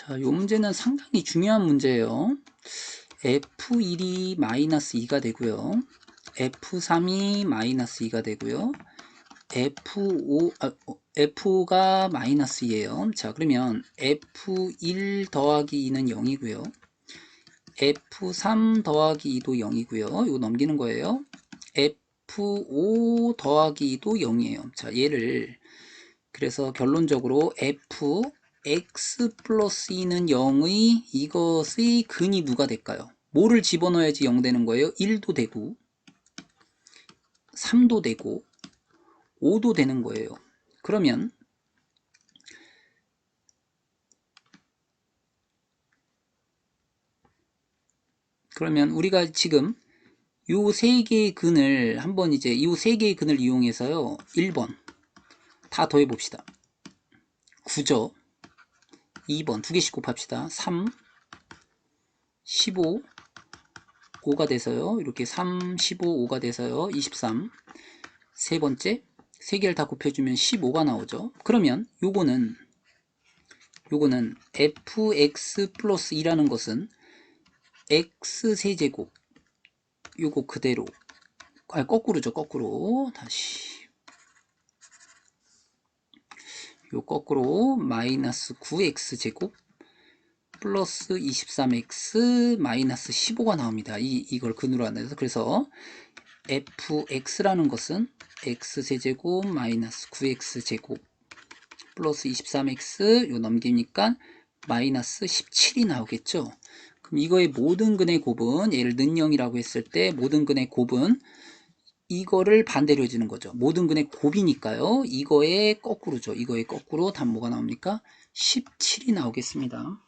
자, 요 문제는 상당히 중요한 문제예요. F1이 마이너스 2가 되고요. F3이 마이너스 2가 되고요. F5, 아, 어, F가 마이너스 2예요. 자, 그러면 F1 더하기 2는 0이고요. F3 더하기 2도 0이고요. 이거 넘기는 거예요. F5 더하기 2도 0이에요. 자, 얘를 그래서 결론적으로 F x 플러스 2는 0의 이것의 근이 누가 될까요? 뭐를 집어넣어야지 0 되는 거예요? 1도 되고 3도 되고 5도 되는 거예요. 그러면 그러면 우리가 지금 요 세 개의 근을 한번 이제 요 세 개의 근을 이용해서요. 1번 다 더해 봅시다. 9죠. 2번 두 개씩 곱합시다. 3 15 5가 돼서요. 이렇게 3 15 5가 돼서요. 23 세 번째 세 개를 다 곱해주면 15가 나오죠. 그러면 요거는 요거는 fx 플러스 2라는 것은 x 세제곱 요거 그대로 아니 거꾸로죠 거꾸로 다시 요 거꾸로 마이너스 9x 제곱 플러스 23x 마이너스 15가 나옵니다. 이, 이걸 근으로 안내서 그래서 fx라는 것은 x세제곱 마이너스 9x제곱 플러스 23x 요 넘기니까 마이너스 17이 나오겠죠. 그럼 이거의 모든 근의 곱은 얘를 는 0이라고 했을 때 모든 근의 곱은 이거를 반대로 해주는 거죠. 모든 근의 곱이니까요. 이거의 거꾸로죠. 이거의 거꾸로 답 뭐가 나옵니까? 17이 나오겠습니다.